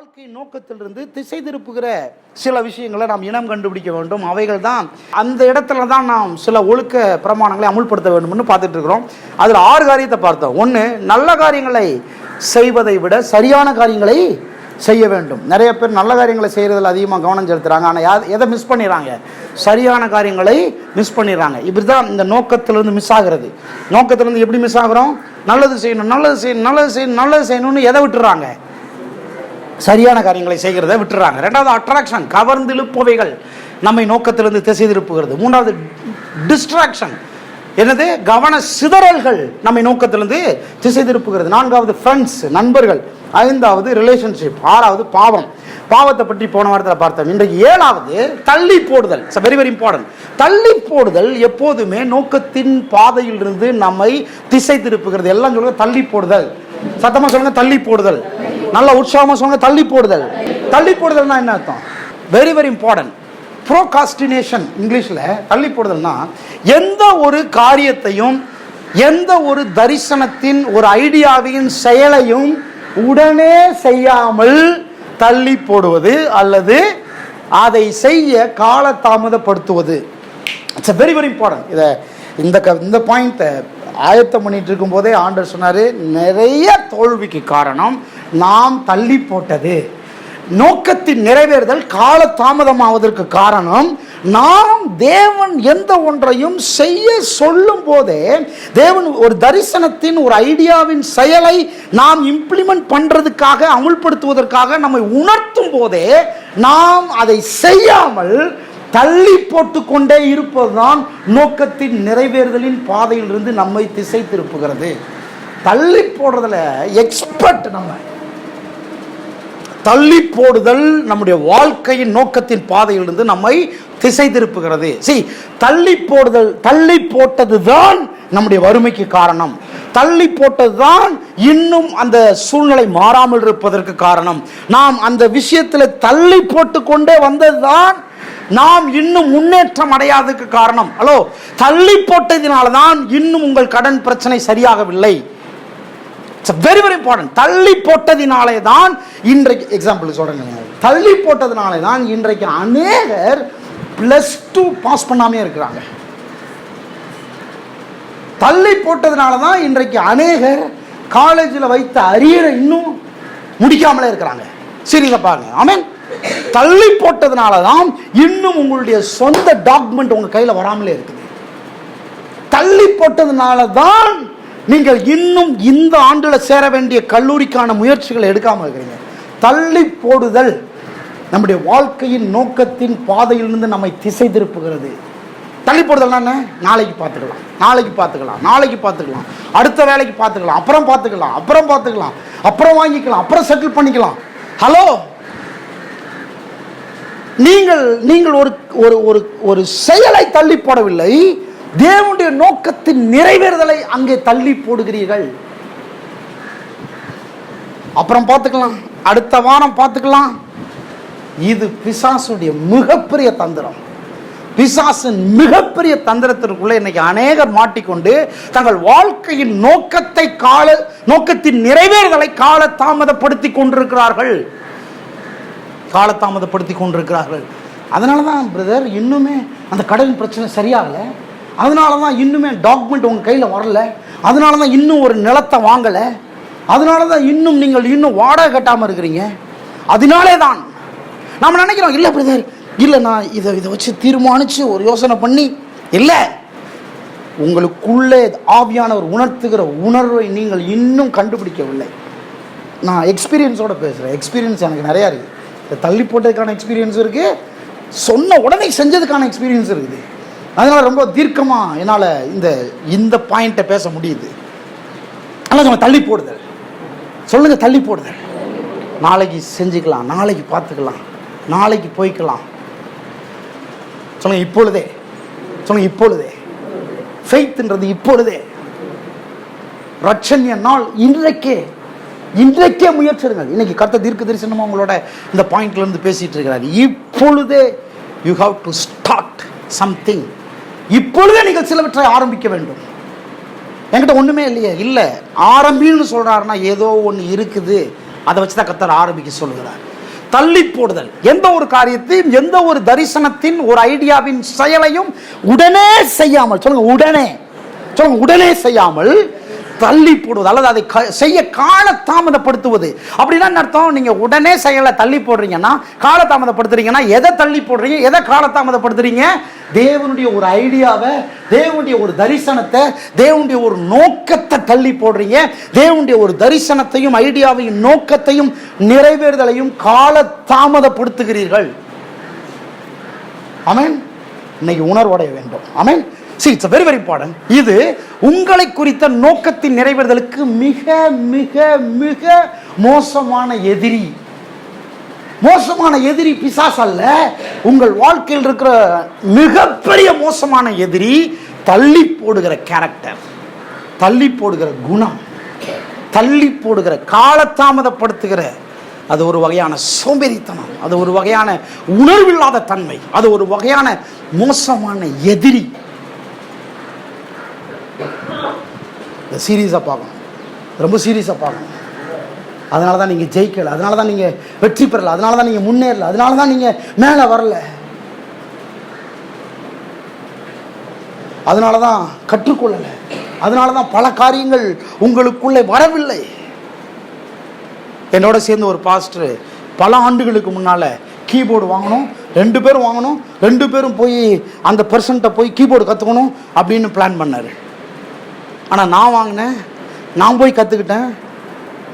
வாழ்க்கை நோக்கத்திலிருந்து திசை திருப்புகிற சில விஷயங்களை நாம் இனம் கண்டுபிடிக்க வேண்டும். அவைகள் தான் அந்த இடத்துல தான் நாம் சில ஒழுக்க பிரமாணங்களை அமுல்படுத்த வேண்டும்னு பார்த்துட்டு இருக்கிறோம் அதில் ஆறு காரியத்தை பார்த்தோம். ஒன்று நல்ல காரியங்களை செய்வதை விட சரியான காரியங்களை செய்ய வேண்டும். நிறைய பேர் நல்ல காரியங்களை செய்கிறதில் அதிகமாக கவனம் செலுத்துகிறாங்க ஆனால் யா எதை மிஸ் பண்ணிடுறாங்க? சரியான காரியங்களை மிஸ் பண்ணிடுறாங்க. இப்படி தான் இந்த நோக்கத்திலிருந்து மிஸ் ஆகிறது. நோக்கத்திலேருந்து எப்படி மிஸ் ஆகுறோம்? நல்லது செய்யணும் நல்லது செய்யணும் நல்லது செய்யணும் நல்லது செய்யணும்னு எதை விட்டுறாங்க? சரியான காரியங்களை செய்கிறத விட்டுறாங்க. ரெண்டாவது அட்ராக்ஷன் கவர்ந்து இழுப்பவைகள் நம்மை நோக்கத்திலிருந்து திசை திருப்புகிறது. மூன்றாவது டிஸ்ட்ராக்ஷன் என்னது? கவன சிதறல்கள் நம்மை நோக்கத்திலிருந்து திசை திருப்புகிறது. நான்காவது ஃப்ரெண்ட்ஸ் நண்பர்கள். ஐந்தாவது ரிலேஷன்ஷிப் ஆறாவது பாவம். பாவத்தை பற்றி போன வாரத்தில் பார்த்தோம். இன்றைக்கு ஏழாவது தள்ளி போடுதல். இட்ஸ் வெரி வெரி இம்பார்ட்டன்ட் தள்ளி போடுதல் எப்போதுமே நோக்கத்தின் பாதையிலிருந்து நம்மை திசை திருப்புகிறது. எல்லாம் சொல்லுங்க தள்ளி போடுதல். சத்தமாக சொல்லுங்க தள்ளி போடுதல். நல்ல உற்சாகமாக சொன்னாங்க தள்ளி போடுதல். தள்ளி போடுதல்னா என்ன அர்த்தம்? வெரி வெரி இம்பார்ட்டன்ட் ப்ரோகாஸ்டினேஷன் இங்கிலீஷில் தள்ளி போடுதல்னா எந்த ஒரு காரியத்தையும் எந்த ஒரு தரிசனத்தின் ஒரு ஐடியாவின் செயலையும் உடனே செய்யாமல் தள்ளி போடுவது அல்லது அதை செய்ய காலதாமதப்படுத்துவது. இட்ஸ் வெரி வெரி இம்பார்ட்டன்ட் இதை இந்த க இந்த பாயிண்ட்டை ஆயத்தம் பண்ணிட்டு இருக்கும்போதே ஆண்டர் சொன்னார் நிறைய தோல்விக்கு காரணம் நாம் தள்ளி போட்டது. நோக்கத்தின் நிறைவேறுதல் கால தாமதமாவதற்கு காரணம் நாம் தேவன் எந்த ஒன்றையும் செய்ய சொல்லும் போதே தேவன் ஒரு தரிசனத்தின் ஒரு ஐடியாவின் செயலை நாம் இம்ப்ளிமெண்ட் பண்ணுறதுக்காக அமுல்படுத்துவதற்காக நம்மை உணர்த்தும் போதே நாம் அதை செய்யாமல் தள்ளி போட்டு கொண்டே இருப்பதுதான் நோக்கத்தின் நிறைவேறுதலின் பாதையிலிருந்து நம்மை திசை திருப்புகிறது. தள்ளி போடுறதுல எக்ஸ்பர்ட் நம்ம. தள்ளி போடுதல் நம்முடைய வாழ்க்கையின் நோக்கத்தின் பாதையிலிருந்து நம்மை திசை திருப்புகிறது. சி தள்ளி போடுதல் தள்ளி போட்டது தான் நம்முடைய வறுமைக்கு காரணம். தள்ளி போட்டது தான் இன்னும் அந்த சூழ்நிலை மாறாமல் இருப்பதற்கு காரணம். நாம் அந்த விஷயத்தில் தள்ளி போட்டு கொண்டே வந்தது தான் நாம் இன்னும் முன்னேற்றம் அடையாததுக்கு காரணம். ஹலோ தள்ளி போட்டதினால தான் இன்னும் உங்கள் கடன் பிரச்சனை சரியாகவில்லை. இட்ஸ் வெரி வெரி இம்பார்ட்டன்ட் தள்ளி போட்டதினாலே தான் இன்றைக்கு எக்ஸாம்பிள் சொல்கிறேன் தள்ளி போட்டதினாலே தான் இன்றைக்கு அநேகர் ப்ளஸ் டூ பாஸ் பண்ணாமே இருக்கிறாங்க. தள்ளி போட்டதுனால தான் இன்றைக்கு அநேகர் காலேஜில் வைத்த அரியரை இன்னும் முடிக்காமலே இருக்கிறாங்க. சரிங்க பாருங்க. ஆமென் தள்ளி போட்டதுனால தான் இன்னும் உங்களுடைய சொந்த டாக்குமெண்ட் உங்கள் கையில் வராமலே இருக்குது. தள்ளி போட்டதுனால தான் நீங்கள் இன்னும் இந்த ஆண்டில் சேர வேண்டிய கல்லூரிக்கான முயற்சிகளை எடுக்காமல் இருக்கிறீங்க. தள்ளி போடுதல் நம்முடைய வாழ்க்கையின் நோக்கத்தின் பாதையிலிருந்து நம்மை திசை திருப்புகிறது. தள்ளி போடுதல் என்ன? நாளைக்கு பார்த்துக்கலாம். நாளைக்கு பார்த்துக்கலாம். நாளைக்கு பார்த்துக்கலாம். அடுத்த வேலைக்கு பார்த்துக்கலாம். அப்புறம் பார்த்துக்கலாம். அப்புறம் பார்த்துக்கலாம். அப்புறம் வாங்கிக்கலாம். அப்புறம் செட்டில் பண்ணிக்கலாம். ஹலோ நீங்கள் நீங்கள் ஒரு ஒரு ஒரு ஒரு செயலை தள்ளி போடவில்லை. தேவனுடைய நோக்கத்தின் நிறைவேறுதலை அங்கே தள்ளி போடுகிறீர்கள். அப்புறம் பார்த்துக்கலாம். அடுத்த வாரம் பார்த்துக்கலாம். இது பிசாசுடைய மிகப்பெரிய தந்திரம். பிசாசின் மிகப்பெரிய தந்திரத்திற்குள்ள இன்னைக்கு அநேகர் மாட்டிக்கொண்டு தங்கள் வாழ்க்கையின் நோக்கத்தை கால நோக்கத்தின் நிறைவேறுதலை கால தாமதப்படுத்தி கொண்டிருக்கிறார்கள். காலதாமதப்படுத்தி கொண்டிருக்கிறார்கள். அதனால தான் பிரதர் இன்னுமே அந்த கடலின் பிரச்சனை சரியாகலை. அதனால தான் இன்னுமே டாக்குமெண்ட் உங்கள் கையில் வரல. அதனால தான் இன்னும் ஒரு நிலத்தை வாங்கலை. அதனால தான் இன்னும் நீங்கள் இன்னும் வாடகை கட்டாமல் இருக்கிறீங்க. அதனாலே தான் நம்ம நினைக்கிறோம் இல்லை பிரதர் இல்லை நான் இதை இதை வச்சு தீர்மானித்து ஒரு யோசனை பண்ணி இல்லை. உங்களுக்குள்ளே ஆவியானவர் உணர்த்துகிற உணர்வை நீங்கள் இன்னும் கண்டுபிடிக்கவில்லை. நான் எக்ஸ்பீரியன்ஸோட பேசுகிறேன் எக்ஸ்பீரியன்ஸ் எனக்கு நிறையா இருக்குது தள்ளி போட்டதுக்கான எக்ஸ்பீரியன்ஸ் இருக்குது சொன்ன உடனே செஞ்சதுக்கான எக்ஸ்பீரியன்ஸ் இருக்குது. அதனால் ரொம்ப தீர்க்கமாக என்னால் இந்த இந்த பாயிண்ட்டை பேச முடியுது. ஆனால் நம்ம தள்ளி போடுதல். சொல்லுங்கள் தள்ளி போடுதல். நாளைக்கு செஞ்சுக்கலாம் நாளைக்கு பார்த்துக்கலாம் நாளைக்கு போய்க்கலாம். சொல்லுங்கள் இப்பொழுதே. சொல்லுங்கள் இப்பொழுதே. ஃபெய்த்ன்றது இப்பொழுதே. ரட்சன்ய நாள் இன்றைக்கே. இன்றைக்கே முயற்சிடுங்கள். இன்னைக்கு கர்த்த தீர்க்க தரிசனமாக உங்களோட இந்த பாயிண்ட்லேருந்து பேசிகிட்டு இருக்கிறாரு இருக்கிறார். இப்பொழுதே you have to start something இப்பொழுதே நீங்கள் சிலவற்றை ஆரம்பிக்க வேண்டும். என்கிட்ட ஒன்றுமே இல்லையே. இல்லை ஆரம்பின்னு சொல்கிறாருன்னா ஏதோ ஒன்று இருக்குது. அதை வச்சு தான் கத்தர் ஆரம்பிக்க சொல்கிறார் தள்ளி போடுதல். எந்த ஒரு காரியத்தையும் எந்த ஒரு தரிசனத்தின் ஒரு ஐடியாவின் செயலையும் உடனே செய்யாமல் சொல்லுங்க உடனே. சொல்லுங்க உடனே செய்யாமல் தள்ளி போடுவது அல்லது அதை க- செய்ய கால தாமதப்படுத்துவது அப்படின்னா என்ன அர்த்தம்? நீங்க உடனே செயலை தள்ளி போடுறீங்கன்னா கால தாமதப்படுத்துறீங்கன்னா எதை தள்ளி போடுறீங்க? எதை கால தாமதப்படுத்துறீங்க தேவனுடைய ஒரு ஐடியாவை தேவனுடைய ஒரு தரிசனத்தை தேவனுடைய ஒரு நோக்கத்தை தள்ளி போடுறீங்க. தேவனுடைய ஒரு தரிசனத்தையும் ஐடியாவையும் நோக்கத்தையும் நிறைவேறுதலையும் கால தாமதப்படுத்துகிறீர்கள் அமேன்? இன்னைக்கு உணர்வடைய வேண்டும். Amen? See it's very very important இது உங்களை குறித்த நோக்கத்தின் நிறைவேறுதலுக்கு மிக மிக மிக மோசமான எதிரி. மோசமான எதிரி பிசாஸ் அல்ல. உங்கள் வாழ்க்கையில் இருக்கிற மிகப்பெரிய மோசமான எதிரி தள்ளி போடுகிற கேரக்டர் தள்ளி போடுகிற குணம் தள்ளி போடுகிற காலத்தாமதப்படுத்துகிற அது ஒரு வகையான சோம்பேறித்தனம் அது ஒரு வகையான உணர்வில்லாத தன்மை அது ஒரு வகையான மோசமான எதிரி. இந்த சீரியஸாக பார்க்கணும். ரொம்ப சீரியஸாக பார்க்கணும். அதனால தான் நீங்கள் ஜெயிக்கலை அதனால தான் நீங்கள் வெற்றி பெறலை அதனால தான் நீங்கள் முன்னேறல அதனால தான் நீங்கள் மேலே வரல. அதனால தான் கற்றுக்கொள்ளலை. அதனால தான் பல காரியங்கள் உங்களுக்குள்ளே வரவில்லை. என்னோட சேர்ந்து ஒரு பாஸ்டர் பல ஆண்டுகளுக்கு முன்னால் கீபோர்டு வாங்கணும் ரெண்டு பேரும் வாங்கணும் ரெண்டு பேரும் போய் அந்த பர்சன்ட்டை போய் கீபோர்டு கற்றுக்கணும் அப்படின்னு பிளான் பண்ணார். ஆனால் நான் வாங்கினேன். நான் போய் கற்றுக்கிட்டேன்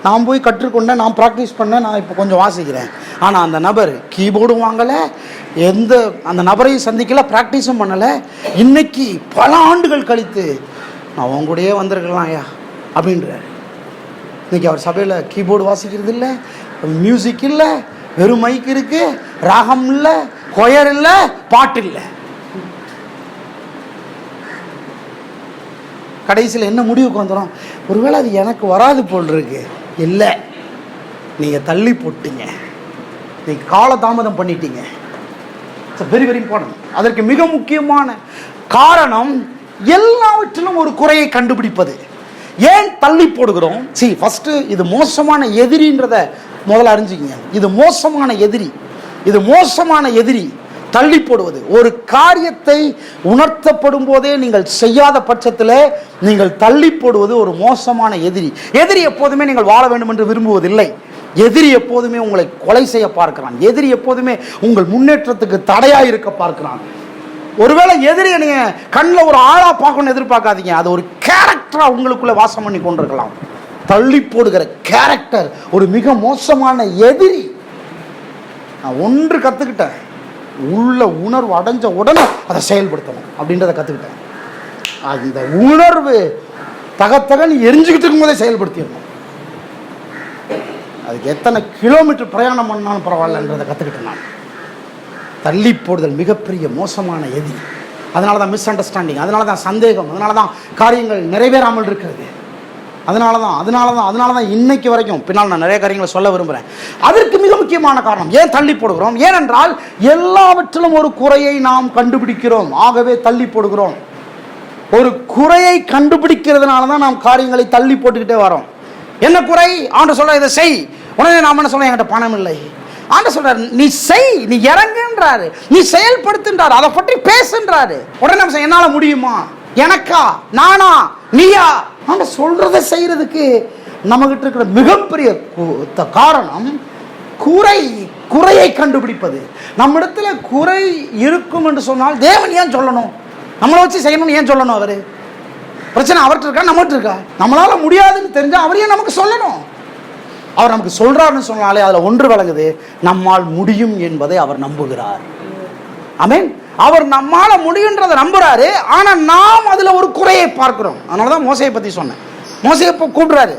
நான் போய் கற்றுக்கொண்டேன். நான் ப்ராக்டிஸ் பண்ணேன். நான் இப்போ கொஞ்சம் வாசிக்கிறேன். ஆனால் அந்த நபர் கீபோர்டும் வாங்கலை. எந்த அந்த நபரையும் சந்திக்கல ப்ராக்டிஸும் பண்ணலை. இன்னைக்கு பல ஆண்டுகள் கழித்து நான் உன் கூடயே வந்திருக்கலாம் ஐயா அப்படின்றார். இன்றைக்கி அவர் சபையில் கீபோர்டு வாசிக்கிறது இல்லை மியூசிக் இல்லை வெறும் மைக் இருக்குது ராகம் இல்லை கொயர் இல்லை பாட்டு இல்லை. கடைசியில் என்ன முடிவுக்கு வந்துடும் ஒருவேளை அது எனக்கு வராது போல் இருக்கு இல்லை. நீங்கள் தள்ளி போட்டீங்க. நீங்கள் காலதாமதம் பண்ணிட்டீங்க. வெரி வெரி இம்பார்ட்டன்ட் அதற்கு மிக முக்கியமான காரணம் எல்லாவற்றிலும் ஒரு குறையை கண்டுபிடிப்பது. ஏன் தள்ளி போடுகிறோம்? சி ஃபஸ்ட்டு இது மோசமான எதிரின்றத முதல்ல அறிஞ்சுக்கங்க. இது மோசமான எதிரி. இது மோசமான எதிரி. தள்ளி போடுவது. ஒரு காரியத்தை உணர்த்தப்படும் போதே நீங்கள் செய்யாத பட்சத்தில் நீங்கள் தள்ளி போடுவது ஒரு மோசமான எதிரி. எதிரி எப்போதுமே நீங்கள் வாழ வேண்டும் என்று விரும்புவதில்லை. எதிரி எப்போதுமே உங்களை கொலை செய்ய பார்க்கிறான். எதிரி எப்போதுமே உங்கள் முன்னேற்றத்துக்கு தடையா இருக்க பார்க்கிறான். ஒருவேளை எதிரியை நீங்கள் கண்ணில் ஒரு ஆளா பார்க்கணும்னு எதிர்பார்க்காதீங்க. அது ஒரு கேரக்டராக உங்களுக்குள்ள வாசம் பண்ணி கொண்டிருக்கலாம். தள்ளி போடுகிற கேரக்டர் ஒரு மிக மோசமான எதிரி. நான் ஒன்று கற்றுக்கிட்டேன் உள்ள உணர்வு அடைஞ்ச உடனே அதை செயல்படுத்தணும் அப்படின்றத கற்றுக்கிட்டேன் அந்த உணர்வு தகத்தகன்னு எரிஞ்சுக்கிட்டு இருக்கும்போதே செயல்படுத்திடணும். அதுக்கு எத்தனை கிலோமீட்டர் பிரயாணம் பண்ணாலும் பரவாயில்லன்றதை கற்றுக்கிட்டேன் நான். தள்ளி போடுதல் மிகப்பெரிய மோசமான எதிரி அதனால தான் மிஸ் அண்டர்ஸ்டாண்டிங் அதனால தான் சந்தேகம் அதனால தான் காரியங்கள் நிறைவேறாமல் இருக்கிறது. அதனால தான் அதனால தான் அதனால தான் இன்னைக்கு வரைக்கும் பின்னால் நான் நிறைய காரியங்களை சொல்ல விரும்புகிறேன் அதற்கு மிக முக்கியமான காரணம் ஏன் தள்ளி போடுகிறோம்? ஏனென்றால் எல்லாவற்றிலும் ஒரு குறையை நாம் கண்டுபிடிக்கிறோம். ஆகவே தள்ளி போடுகிறோம். ஒரு குறையை கண்டுபிடிக்கிறதுனால தான் நாம் காரியங்களை தள்ளி போட்டுக்கிட்டே வரோம். என்ன குறை? ஆண்டு சொல்ல இதை செய். உடனே நாம் என்ன சொல்ல என்கிட்ட பணம் இல்லை. ஆண்டு சொல்றாரு நீ செய் நீ இறங்குன்றாரு நீ செயல்படுத்துன்றாரு அதை பற்றி பேசுன்றாரு. உடனே நம்ம என்னால் முடியுமா? எனக்கா நானா நீயா? ஆண்ட சொல்றதை செய்யறதுக்கு நம்மகிட்ட இருக்கிற மிகப்பெரிய காரணம் குறை குறையை கண்டுபிடிப்பது. நம்மிடத்துல குறை இருக்கும் என்று சொன்னால் தேவன் ஏன் சொல்லணும்? நம்மளை வச்சு செய்யணும்னு ஏன் சொல்லணும் அவரு? பிரச்சனை அவர்கிட்ட இருக்கா நம்மகிட்ட இருக்கா? நம்மளால முடியாதுன்னு தெரிஞ்சா அவர் ஏன் நமக்கு சொல்லணும்? அவர் நமக்கு சொல்றாருன்னு சொன்னாலே அதில் ஒன்று வழங்குது நம்மால் முடியும் என்பதை அவர் நம்புகிறார். ஆமென் அவர் நம்மால முடியுன்றதை நம்புறாரு. ஆனால் நாம் அதில் ஒரு குறையை பார்க்கிறோம். அதனால தான் மோசையை பற்றி சொன்னேன். மோசையை இப்போ கூப்பிடுறாரு.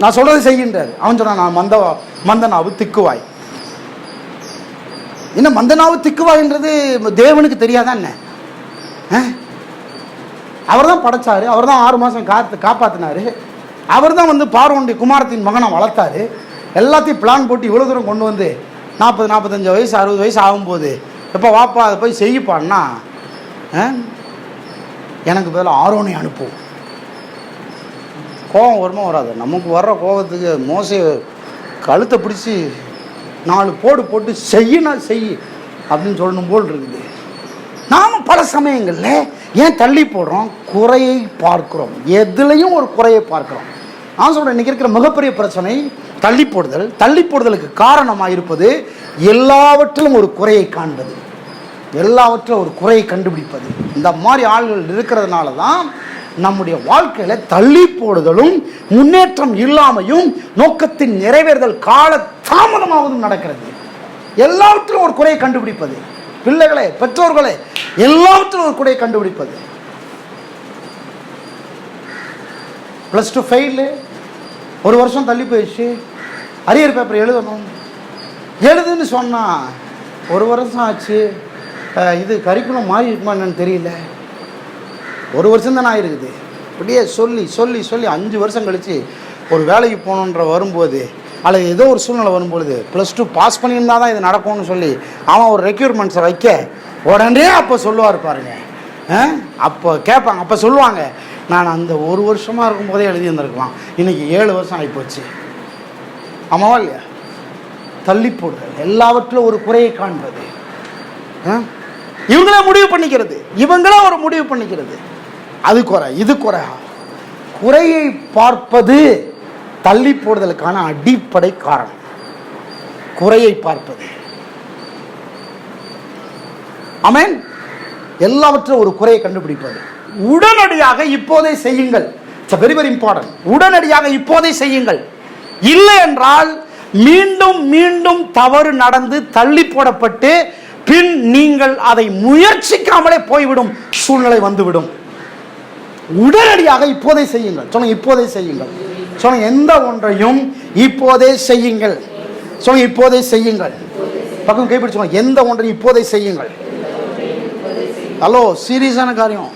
நான் சொல்கிறது செய்கின்றார். அவன் சொன்னான் நான் மந்த மந்தனாவு திக்குவாய். என்ன மந்தனாவு திக்குவாய்ன்றது தேவனுக்கு தெரியாதான் என்ன? அவர் தான் படைச்சாரு. அவர் தான் ஆறு மாதம் காத்து காப்பாத்தினாரு. அவர் தான் வந்து பார்வனுடைய குமாரத்தின் மகனை வளர்த்தாரு. எல்லாத்தையும் பிளான் போட்டு இவ்வளோ தூரம் கொண்டு வந்து நாற்பது நாற்பத்தஞ்சு வயசு அறுபது வயசு ஆகும்போது எப்போ வாப்பா அதை போய் செய்யப்பான்னா எனக்கு பதிலாக ஆரோனை அனுப்புவோம் கோபம் வருமா வராது. நமக்கு வர்ற கோபத்துக்கு மோசை கழுத்தை பிடிச்சி நாலு போடு போட்டு செய்யினா செய் அப்படின்னு சொல்லணும் போல் இருக்குது. நாம் பல சமயங்களில் ஏன் தள்ளி போடுறோம்? குறையை பார்க்குறோம். எதுலையும் ஒரு குறையை பார்க்குறோம். நான் சொல்கிறேன் இருக்கிற மிகப்பெரிய பிரச்சனை தள்ளி போடுதல் தள்ளி போடுதலுக்கு காரணமாக இருப்பது எல்லாவற்றிலும் ஒரு குறையை காண்பது. எல்லாவற்றிலும் ஒரு குறையை கண்டுபிடிப்பது. இந்த மாதிரி ஆள்கள் இருக்கிறதுனால தான் நம்முடைய வாழ்க்கையில தள்ளி போடுதலும் முன்னேற்றம் இல்லாமையும் நோக்கத்தின் நிறைவேறுதல் கால தாமதமாவதும் நடக்கிறது. எல்லாவற்றிலும் ஒரு குறையை கண்டுபிடிப்பது. பிள்ளைகளே பெற்றோர்களே எல்லாவற்றிலும் ஒரு குறையை கண்டுபிடிப்பது. ப்ளஸ் டூ ஃபெயிலு ஒரு வருஷம் தள்ளி போயிடுச்சு. அரியர் பேப்பர் எழுதணும். எழுதுன்னு சொன்னால் ஒரு வருஷம் ஆச்சு. இது கரிக்குலம் மாறி இருக்குமா என்னன்னு தெரியல. ஒரு வருஷம் தானே ஆயிருக்குது. அப்படியே சொல்லி சொல்லி சொல்லி அஞ்சு வருஷம் கழித்து ஒரு வேலைக்கு போகணுன்ற வரும்போது அல்லது ஏதோ ஒரு சூழ்நிலை வரும்பொழுது ப்ளஸ் டூ பாஸ் பண்ணியிருந்தா தான் இது நடக்கும்னு சொல்லி அவன் ஒரு ரெக்யூர்மெண்ட்ஸை வைக்க உடனே அப்போ சொல்லுவார் பாருங்க. அப்போ கேட்பாங்க அப்போ சொல்லுவாங்க. நான் அந்த ஒரு வருஷமாக இருக்கும்போதே எழுதி இருந்திருக்கலாம் இன்னைக்கு ஏழு வருஷம் ஆகிப்போச்சு ஆமாவா இல்லையா? தள்ளி போடுதல் எல்லாவற்றிலும் ஒரு குறையை காண்பது. ஆ? இவங்களே முடிவு பண்ணிக்கிறது. இவங்களே ஒரு முடிவு பண்ணிக்கிறது. அது குறை இது குறை. குறையை பார்ப்பது தள்ளி போடுதலுக்கான அடிப்படை காரணம். குறையை பார்ப்பது. அமேன் எல்லாவற்றிலும் ஒரு குறையை கண்டுபிடிப்பது. உடனடியாக இப்போதே செய்யுங்கள். இட்ஸ் வெரி வெரி இம்பார்ட்டன்ட் உடனடியாக இப்போதே செய்யுங்கள். இல்லை என்றால் மீண்டும் மீண்டும் தவறு நடந்து தள்ளி போடப்பட்டு பின் நீங்கள் அதை முயற்சிக்காமலே போய்விடும். சூழ்நிலை வந்துவிடும். உடனடியாக இப்போதே செய்யுங்கள். சொல்லுங்க இப்போதே செய்யுங்கள். சொல்லுங்க எந்த ஒன்றையும் இப்போதே செய்யுங்கள். சொல்லுங்க இப்போதே செய்யுங்கள். பக்கம் கைப்பிடிச்சு சொல்லுங்க எந்த ஒன்றையும் இப்போதே செய்யுங்கள். ஹலோ சீரியஸான காரியம்.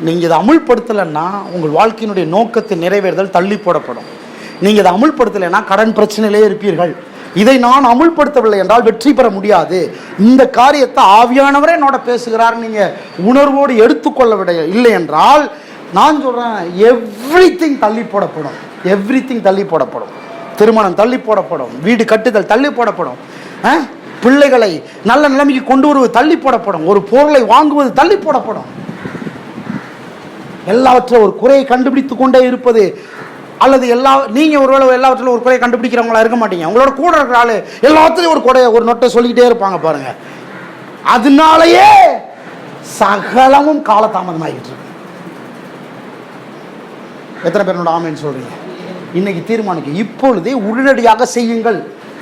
நீங்கள் இதை அமுல்படுத்தலைன்னா உங்கள் வாழ்க்கையினுடைய நோக்கத்தை நிறைவேறுதல் தள்ளி போடப்படும். நீங்கள் இதை அமுல்படுத்தலைன்னா கடன் பிரச்சனையிலே இருப்பீர்கள். இதை நான் அமுல்படுத்தவில்லை என்றால் வெற்றி பெற முடியாது. இந்த காரியத்தை ஆவியானவரே என்னோட பேசுகிறார். நீங்கள் உணர்வோடு எடுத்துக்கொள்ள விட இல்லை என்றால் நான் சொல்கிறேன் எவ்ரி திங் தள்ளி போடப்படும். எவ்ரி திங் தள்ளி போடப்படும். திருமணம் தள்ளி போடப்படும். வீடு கட்டுதல் தள்ளி போடப்படும். ஆ? பிள்ளைகளை நல்ல நிலைமைக்கு கொண்டு வருவது தள்ளி போடப்படும். ஒரு பொருளை வாங்குவது தள்ளி போடப்படும். எல்லாவற்றிலும் ஒரு குறையை கண்டுபிடித்து கொண்டே இருப்பது அல்லது எல்லா ஒரு ஒருவேளை எல்லாவற்றிலும் ஒரு குறையை கண்டுபிடிக்கிறவங்களா இருக்க மாட்டீங்க. உங்களோட கூட இருக்கிற ஆளு எல்லாத்துலேயும் ஒரு குறைய ஒரு நொட்டை சொல்லிக்கிட்டே இருப்பாங்க பாருங்க. அதனாலயே சகலமும் காலதாமதமாகிட்டு இருக்கு எத்தனை பேர் ஆமைன்னு சொல்றீங்க? இன்னைக்கு தீர்மானிக்க இப்பொழுதே உடனடியாக செய்யுங்கள்.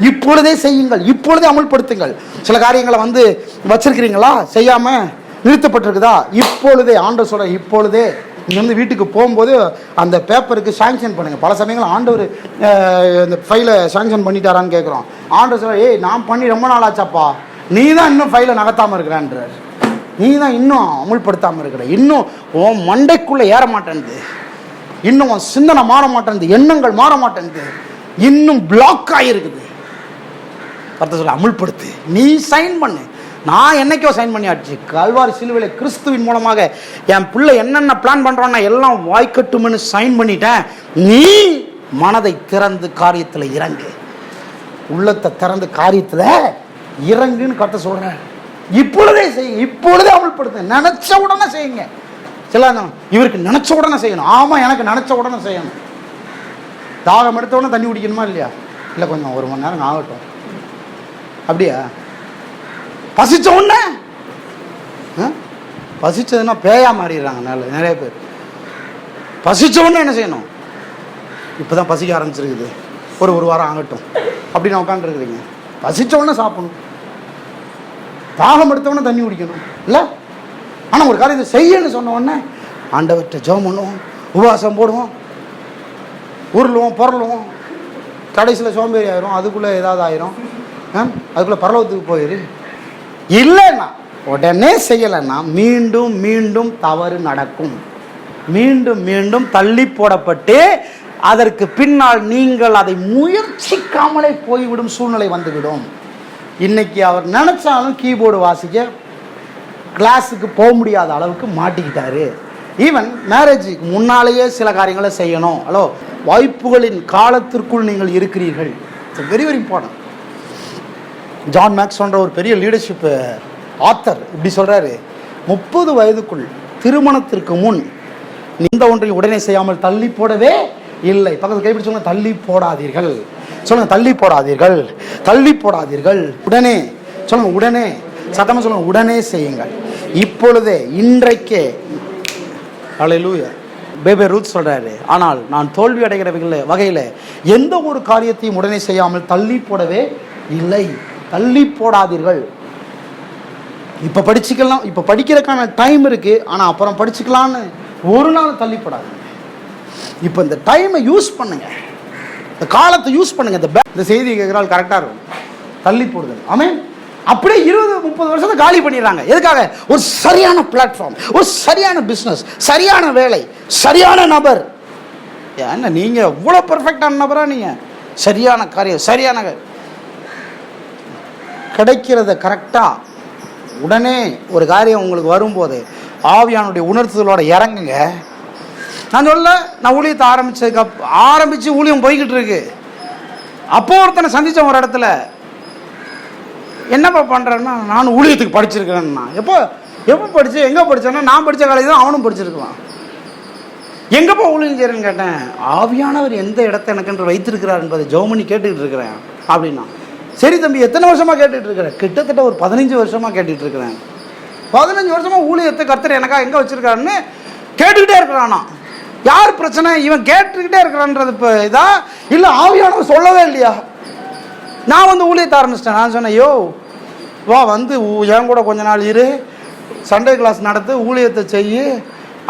இப்பொழுதே செய்யுங்கள். இப்பொழுதே அமல்படுத்துங்கள். சில காரியங்களை வந்து வச்சிருக்கிறீங்களா? செய்யாம நிறுத்தப்பட்டிருக்குதா? இப்பொழுதே ஆண்டவர் சொல்ற இப்பொழுதே இங்கேருந்து வீட்டுக்கு போகும்போது அந்த பேப்பருக்கு சாங்ஷன் பண்ணுங்கள் பல சமயங்கள் ஆண்டவர் இந்த ஃபைலை சாங்ஷன் பண்ணிட்டாரான்னு கேட்குறோம். ஆண்டவர் சொல்ல ஏய் நான் பண்ணி ரொம்ப நாள் ஆச்சாப்பா நீ தான் இன்னும் ஃபைலை நகர்த்தாமல் இருக்கிறான்றார். நீ தான் இன்னும் அமுல்படுத்தாமல் இருக்கிற. இன்னும் உன் மண்டைக்குள்ளே ஏற மாட்டேன்து. இன்னும் உன் சிந்தனை மாற மாட்டேன்து. எண்ணங்கள் மாற மாட்டேன்து. இன்னும் பிளாக் ஆகிருக்குது கருத்தை சொல்ல அமுல்படுத்து. நீ சைன் பண்ணு. நான் என்னைக்கோ சைன் பண்ணியாச்சு. கல்வாரி சிலுவையில் கிறிஸ்துவின் மூலமாக என் பிள்ளை என்னென்ன பிளான் பண்ணுறான்னா எல்லாம் வாய்க்கட்டும்னு சைன் பண்ணிட்டேன். நீ மனதை திறந்து காரியத்தில் இறங்கு. உள்ளத்தை திறந்து காரியத்தில் இறங்குன்னு கத்த சொல்கிறேன் இப்பொழுதே செய்யுங்க. இப்பொழுதே அமல்படுத்துங்க நினச்ச உடனே செய்யுங்க. சில இவருக்கு நினச்ச உடனே செய்யணும். ஆமாம் எனக்கு நினச்ச உடனே செய்யணும். தாகம் எடுத்த உடனே தண்ணி குடிக்கணுமா இல்லையா? இல்லை கொஞ்சம் ஒரு மணி நேரம் ஆகட்டும். அப்படியா? பசிச்ச உடனே ஆ? பசிச்சதுன்னா பேயா மாறிடுறாங்க நல்ல நிறைய பேர். பசிச்ச உடனே என்ன செய்யணும்? இப்போதான் பசிக்க ஆரம்பிச்சிருக்குது. ஒரு ஒரு வாரம் ஆகட்டும். அப்படி நான் உட்காந்துருக்குறீங்க பசிச்ச உடனே சாப்பிடணும். தாகம் எடுத்த தண்ணி குடிக்கணும். இல்லை? ஆனால் ஒரு காரியத்தை செய்யன்னு சொன்ன உடனே ஆண்டவர்கிட்ட ஜெபம் பண்ணுவோம் உபவாசம் போடுவோம் உருளுவோம் பொருளுவோம். கடைசியில் சோம்பேறி ஆயிரும். அதுக்குள்ளே ஏதாவது ஆயிரும். அதுக்குள்ளே பரலோகத்துக்கு போயிரு. இல்லைன்னா உடனே செய்யலைன்னா மீண்டும் மீண்டும் தவறு நடக்கும். மீண்டும் மீண்டும் தள்ளி போடப்பட்டு அதற்கு பின்னால் நீங்கள் அதை முயற்சிக்காமலே போய்விடும் சூழ்நிலை வந்துவிடும். இன்னைக்கு அவர் நினைச்சாலும் கீபோர்டு வாசிக்க கிளாஸுக்கு போக முடியாத அளவுக்கு மாட்டிக்கிட்டாரு. ஈவன் மேரேஜுக்கு முன்னாலேயே சில காரியங்களை செய்யணும். ஹலோ வாய்ப்புகளின் காலத்திற்குள் நீங்கள் இருக்கிறீர்கள். It's very very important John மேக்ஸ்ன்ற ஒரு பெரிய லீடர்ஷிப் ஆத்தர் இப்படி சொல்றாரு முப்பது வயதுக்குள் திருமணத்திற்கு முன் இந்த ஒன்றையும் உடனே செய்யாமல் தள்ளி போடவே இல்லை. பக்கத்தில் கைப்பிடி சொல்லுங்க தள்ளி போடாதீர்கள். சொல்லுங்க தள்ளி போடாதீர்கள். தள்ளி போடாதீர்கள். உடனே. சொல்லுங்க உடனே. சத்தமா சொல்லுங்க உடனே செய்யுங்கள். இப்பொழுதே இன்றைக்கே அலையிலூயா பேபே ரூத் சொல்றாரு ஆனால் நான் தோல்வி அடைகிற வகையில் எந்த ஒரு காரியத்தையும் உடனே செய்யாமல் தள்ளி போடவே இல்லை. தள்ளி போடாதீர்கள். இப்போ படிச்சுக்கலாம் இப்போ படிக்கிறதுக்கான டைம் இருக்குது ஆனால் அப்புறம் படிச்சுக்கலான்னு ஒரு நாள் தள்ளி போடாதீங்க. இப்போ இந்த டைமை யூஸ் பண்ணுங்க. இந்த காலத்தை யூஸ் பண்ணுங்க. இந்த பே- இந்த செய்தி கேட்குறாள் கரெக்டாக இருக்கும். தள்ளி போடுதல் ஆமேன் அப்படியே இருபது முப்பது வருஷத்தை காலி பண்ணிடுறாங்க. எதுக்காக? ஒரு சரியான பிளாட்ஃபார்ம் ஒரு சரியான பிஸ்னஸ் சரியான வேலை சரியான நபர். என்ன நீங்கள் எவ்வளோ பர்ஃபெக்டான நபரா நீங்கள் சரியான காரியம் சரியான கிடைக்கிறத கரெக்டாக உடனே ஒரு காரியம் உங்களுக்கு வரும்போது ஆவியானுடைய உணர்த்துதலோட இறங்குங்க. நான் சொல்ல நான் ஊழியத்தை ஆரம்பிச்சதுக்கு அப் ஆரம்பித்து ஊழியம் போய்கிட்டு இருக்கு. அப்போ ஒருத்தனை சந்தித்தேன் ஒரு இடத்துல. என்னப்பா பண்ணுறேன்னா நானும் ஊழியத்துக்கு படிச்சிருக்கிறேன்னா. எப்போ எப்போ படித்து எங்கே படிச்சேன்னா நான் படித்த காலேஜ் தான் அவனும் படிச்சிருக்கான் எங்கப்பா ஊழியம் செய்கிறேன்னு கேட்டேன் ஆவியானவர் எந்த இடத்த எனக்கென்று வைத்திருக்கிறார் என்பதை ஜோமனி கேட்டுக்கிட்டு இருக்கிறேன் அப்படின்னா. சரி தம்பி எத்தனை வருஷமாக கேட்டுட்டு இருக்கிறேன் கிட்டத்தட்ட ஒரு பதினஞ்சு வருஷமாக கேட்டுட்டு இருக்கிறேன். பதினஞ்சு வருஷமா ஊழியத்தை கர்த்தர் எனக்கா எங்கே வச்சிருக்காருன்னு கேட்டுக்கிட்டே இருக்கிறானா? யார் பிரச்சனை? இவன் கேட்டுக்கிட்டே இருக்கிறான்றது இப்போ இதா? இல்லை ஆவியானவர் சொல்லவே இல்லையா? நான் வந்து ஊழியத்தை ஆரம்பிச்சிட்டேன். நான் சொன்னேன் யோ வா வந்து என் கூட கொஞ்ச நாள் இரு. சண்டே கிளாஸ் நடத்து ஊழியத்தை செய்யு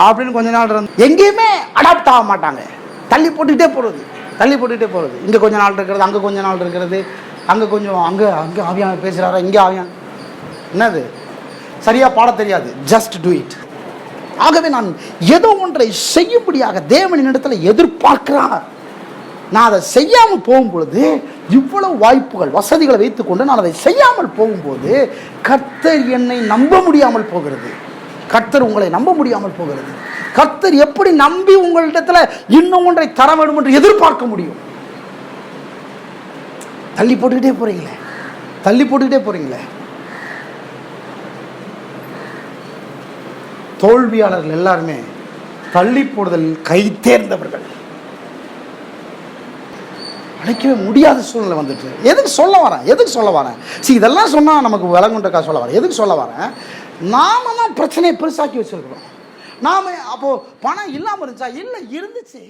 அப்படின்னு கொஞ்ச நாள் இருந்து எங்கேயுமே அடாப்ட் ஆக மாட்டாங்க. தள்ளி போட்டுக்கிட்டே போகிறது தள்ளி போட்டுக்கிட்டே போகிறது இங்கே கொஞ்ச நாள் இருக்கிறது அங்கே கொஞ்ச நாள் இருக்கிறது. அங்கே கொஞ்சம் அங்கே அங்கே ஆவியான பேசுகிறாரா இங்கே ஆவியான் என்னது? சரியாக பாட தெரியாது. ஜஸ்ட் டூ இட் ஆகவே நான் ஏதோ ஒன்றை செய்யும்படியாக தேவனின் இடத்துல எதிர்பார்க்கிறார். நான் அதை செய்யாமல் போகும் பொழுது இவ்வளவு வாய்ப்புகள் வசதிகளை வைத்துக்கொண்டு நான் அதை செய்யாமல் போகும்போது கர்த்தர் என்னை நம்ப முடியாமல் போகிறது. கர்த்தர் உங்களை நம்ப முடியாமல் போகிறது. கர்த்தர் எப்படி நம்பி உங்களிடத்தில் இன்னும் ஒன்றை தர வேண்டும் என்று எதிர்பார்க்க முடியும்? தள்ளி போட்டுக்கிட்டே போகிறீங்களே தள்ளி போட்டுக்கிட்டே போகிறீங்களே தோல்வியாளர்கள் எல்லாருமே தள்ளி போடுதல் கை தேர்ந்தவர்கள். அழைக்கவே முடியாத சூழ்நிலை வந்துட்டு. எதுக்கு சொல்ல வரேன்? எதுக்கு சொல்ல வரேன்? சரி இதெல்லாம் சொன்னால் நமக்கு விலங்குண்டக்கா சொல்ல வரேன். எதுக்கு சொல்ல வரேன்? நாம தான் பிரச்சனையை பெருசாக்கி வச்சிருக்கிறோம். நாம அப்போது பணம் இல்லாமல் இருந்துச்சா? இல்லை இருந்துச்சு.